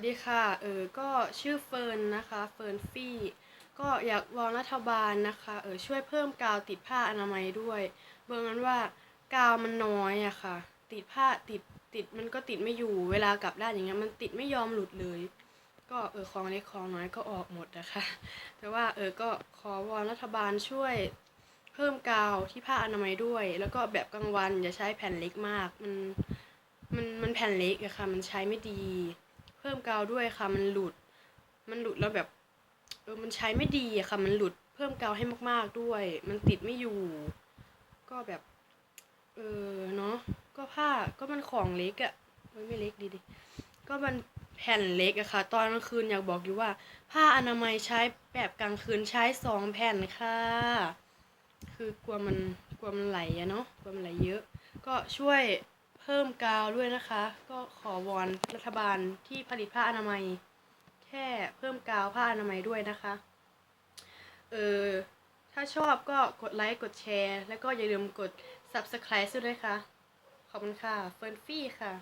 วัสดีค่ะ เออ ก็ชื่อเฟิร์นนะคะ เฟิร์นฟี่ ก็อยากวอนรัฐบาลนะคะ เออ ช่วยเพิ่มกาวติดผ้าอนามัยด้วย เบื้องนั้นว่ากาวมันน้อยอะค่ะ ติดผ้าติดติดมันก็ติดไม่อยู่ เวลากลับด้านอย่างเงี้ยมันติดไม่ยอมหลุดเลย ก็เออของเล็กของน้อยก็ออกหมดนะคะ แต่ว่าเออ ก็ขอวอนรัฐบาลช่วยเพิ่มกาวที่ผ้าอนามัยด้วย แล้วก็แบบกลางวันอย่าใช้แผ่นเล็กมาก มัน มัน มันแผ่นเล็กอะค่ะ มันใช้ไม่ดี เพิ่มกาวด้วยค่ะ มันหลุด มันหลุดแล้วแบบ เออ มันใช้ไม่ดีอะค่ะ มันหลุด เพิ่มกาวให้มาก ๆด้วย มันติดไม่อยู่ ก็แบบ เออ เนาะ ก็ผ้า ก็มันของเล็กอะไม่เล็กดีดิ ก็มันแผ่นเล็กอะค่ะ ตอนกลางคืนอยากบอกอยู่ว่า ผ้าอนามัยใช้แบบกลางคืนใช้สองแผ่นค่ะ คือกลัวมันกลัวมันไหลอะเนาะ กลัวมันไหลเยอะ ก็ช่วยเพิ่มกาวด้วยนะคะก วอนรัฐบาลที่ผลิตผ้าอนามัย แค่เพิ่มกาวผ้าอนามัยด้วยนะคะ เออถ้าชอบก็กดไลค์กดแชร์ แล้วก็อย่าลืมกด subscribe ด้วยนะคะ ขอบคุณค่ะ เฟิร์นฟี่ค่ะ